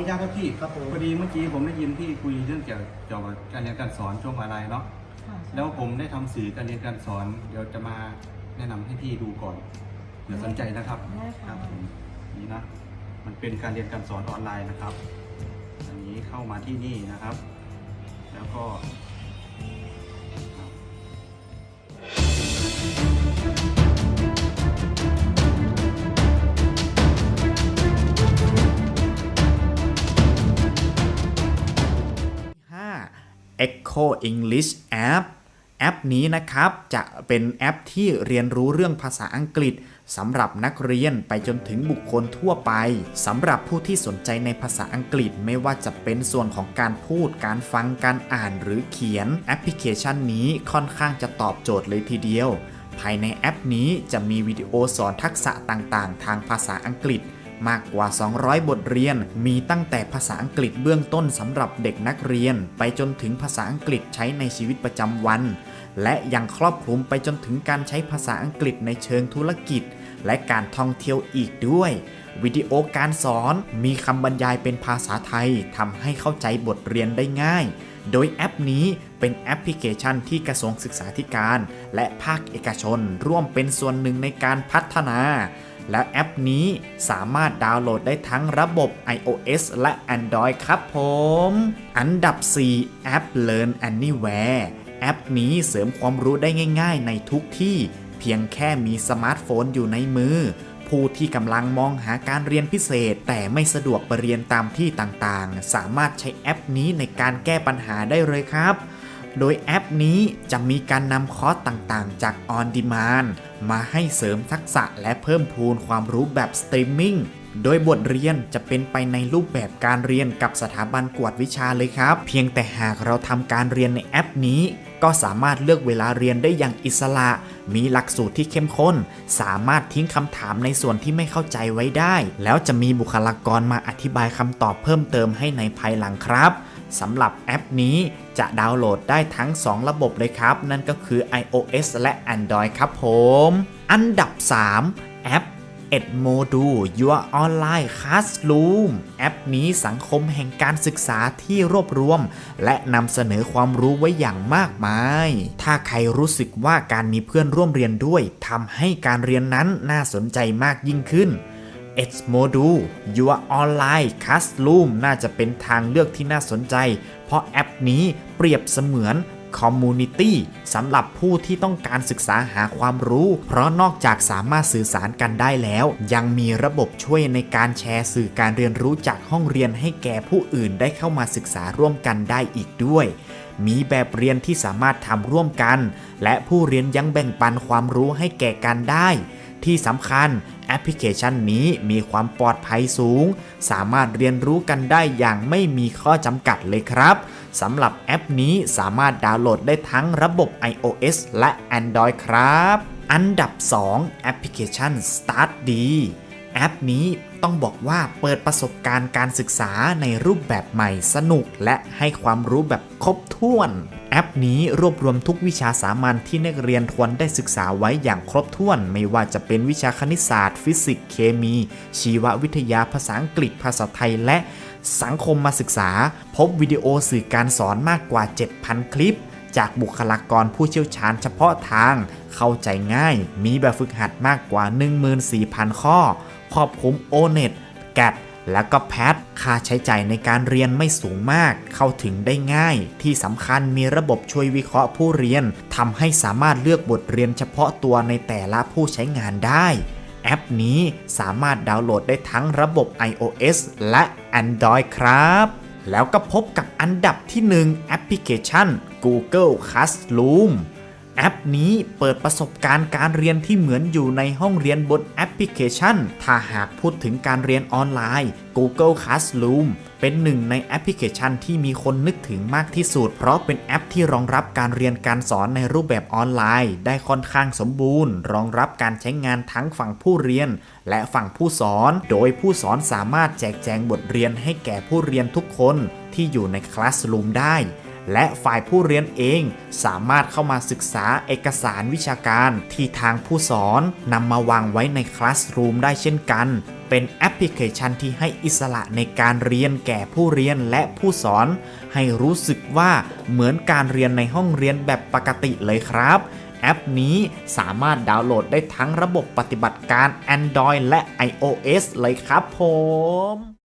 นุญาตครับพี่ครับผมพอดีเมื่อกี้ผมได้ยินพี่คุยเรื่องเกี่ยวเกี่ยวกับการเรียนการสอนช่วงอะไรเนาะค่ะแล้วผมได้ทำสื่อการเรียนการสอน เดี๋ยวจะมาแนะนำให้พี่ดูก่อนเผื่อสนใจนะครับได้ค่ะ ครับผมนี่นะมันเป็นการเรียนการสอนออนไลน์นะครับ อันนี้เข้ามาที่นี่นะครับ แล้วก็ Echo English App แอปนี้นะครับจะเป็นแอปที่เรียนรู้เรื่องภาษาอังกฤษสำหรับนักเรียนไปจนถึงบุคคลทั่วไปสำหรับผู้ที่สนใจในภาษาอังกฤษไม่ว่าจะเป็นส่วนของการพูด การฟังการอ่านหรือเขียนแอปพลิเคชันนี้ค่อนข้างจะตอบโจทย์เลยทีเดียว ภายในแอปนี้จะมีวิดีโอสอนทักษะต่างๆ ทางภาษาอังกฤษ มากกว่า 200 บทเรียน มีตั้งแต่ภาษาอังกฤษเบื้องต้นสำหรับเด็กนักเรียน ไปจนถึงภาษาอังกฤษใช้ในชีวิตประจำวัน และยังครอบคลุมไปจนถึงการใช้ภาษาอังกฤษในเชิงธุรกิจ และการท่องเที่ยวอีกด้วยวิดีโอการสอนมีคำบรรยายเป็นภาษาไทยทำให้เข้าใจบทเรียนได้ง่าย โดยแอปนี้เป็นแอปพลิเคชันที่กระทรวงศึกษาธิการ และภาคเอกชนร่วมเป็นส่วนหนึ่งในการพัฒนา และแอปนี้สามารถดาวน์โหลดได้ทั้งระบบ iOS และ Android ครับผม อันดับ 4 แอป Learn Anywhere แอปนี้เสริมความรู้ได้ง่าย ๆ ในทุกที่ เพียงแค่มีสมาร์ทโฟนอยู่ในมือ ผู้ที่กำลังมองหาการเรียนพิเศษ แต่ไม่สะดวกไปเรียนตามที่ต่างๆ สามารถใช้แอปนี้ในการแก้ปัญหาได้เลยครับ โดยแอปนี้จะมีการนำคอร์สต่างๆ จาก On Demand มาให้เสริมทักษะและเพิ่มพูนความรู้แบบสตรีมมิ่ง โดยบทเรียนจะเป็นไปในรูปแบบการเรียนกับสถาบันกวดวิชาเลยครับ เพียงแต่หากเราทำการเรียนในแอปนี้ก็สามารถเลือกเวลาเรียนได้อย่างอิสระ มีหลักสูตรที่เข้มข้น สามารถทิ้งคำถามในส่วนที่ไม่เข้าใจไว้ได้ แล้วจะมีบุคลากรมาอธิบายคำตอบเพิ่มเติมให้ในภายหลังครับ สำหรับแอปนี้จะดาวน์โหลดได้ทั้ง 2 ระบบเลยครับ นั่นก็คือ iOS และ Android ครับผม อันดับ 3 แอป Edmodo Your Online Classroom แอปนี้สังคมแห่งการศึกษาที่รวบรวม และนำเสนอความรู้ไว้อย่างมากมาย ถ้าใครรู้สึกว่าการมีเพื่อนร่วมเรียนด้วยทำให้การเรียนนั้นน่าสนใจมากยิ่งขึ้น Edmodo Your Online Classroom น่าจะเป็นทางเลือกที่น่าสนใจ เพราะแอปนี้เปรียบเสมือนคอมมูนิตี้สำหรับผู้ที่ต้องการศึกษาหาความรู้ เพราะนอกจากสามารถสื่อสารกันได้แล้ว ยังมีระบบช่วยในการแชร์สื่อการเรียนรู้จากห้องเรียนให้แก่ผู้อื่นได้เข้ามาศึกษาร่วมกันได้อีกด้วย มีแบบเรียนที่สามารถทำร่วมกัน และผู้เรียนยังแบ่งปันความรู้ให้แก่กันได้ ที่สำคัญแอปพลิเคชันนี้มีความปลอดภัยสูง สามารถเรียนรู้กันได้อย่างไม่มีข้อจำกัดเลยครับสำหรับแอปนี้สามารถดาวน์โหลดได้ทั้งระบบ iOS และ Android ครับ อันดับ 2 แอปพลิเคชัน Start D แอปนี้ต้องบอกว่าเปิดประสบการณ์การศึกษาในรูปแบบใหม่สนุกและให้ความรู้แบบครบถ้วน แอปนี้รวบรวมทุกวิชาสามัญที่นักเรียนควรได้ศึกษาไว้อย่างครบถ้วน ไม่ว่าจะเป็นวิชาคณิตศาสตร์ ฟิสิกส์เคมี ชีววิทยาภาษาอังกฤษ ภาษาไทย และสังคมมาศึกษา พบวิดีโอสื่อการสอนมากกว่า 7,000 คลิป จากบุคลากรผู้เชี่ยวชาญเฉพาะทาง เข้าใจง่าย มีแบบฝึกหัดมากกว่า 14,000 ข้อ ครอบคลุม O-NET แกด แล้วก็แพทค่าใช้จ่ายในการเรียนไม่สูงมาก เข้าถึงได้ง่าย ที่สำคัญมีระบบช่วยวิเคราะห์ผู้เรียนทำให้สามารถเลือกบทเรียนเฉพาะตัวในแต่ละผู้ใช้งานได้ แอปนี้สามารถดาวน์โหลดได้ทั้งระบบ iOS และ Android ครับ แล้วก็พบกับอันดับที่ 1 แอปพลิเคชัน Google Classroom แอปนี้เปิดประสบการณ์การเรียนที่เหมือนอยู่ในห้องเรียนบนแอปพลิเคชัน ถ้าหากพูดถึงการเรียนออนไลน์ Google Classroom เป็นหนึ่งในแอปพลิเคชันที่มีคนนึกถึงมากที่สุด เพราะเป็นแอปที่รองรับการเรียนการสอนในรูปแบบออนไลน์ ได้ค่อนข้างสมบูรณ์ รองรับการใช้งานทั้งฝั่งผู้เรียน และฝั่งผู้สอน โดยผู้สอนสามารถแจกแจงบทเรียนให้แก่ผู้เรียนทุกคนที่อยู่ในคลาสรูมได้ และฝ่ายผู้เรียนเองสามารถเข้ามาศึกษาเอกสารวิชาการที่ทางผู้สอนนำมาวางไว้ในคลาสรูมได้เช่นกัน เป็นแอปพลิเคชันที่ให้อิสระในการเรียนแก่ผู้เรียนและผู้สอน ให้รู้สึกว่าเหมือนการเรียนในห้องเรียนแบบปกติเลยครับแอปนี้สามารถดาวน์โหลดได้ทั้งระบบปฏิบัติการ Android และ iOS เลยครับผม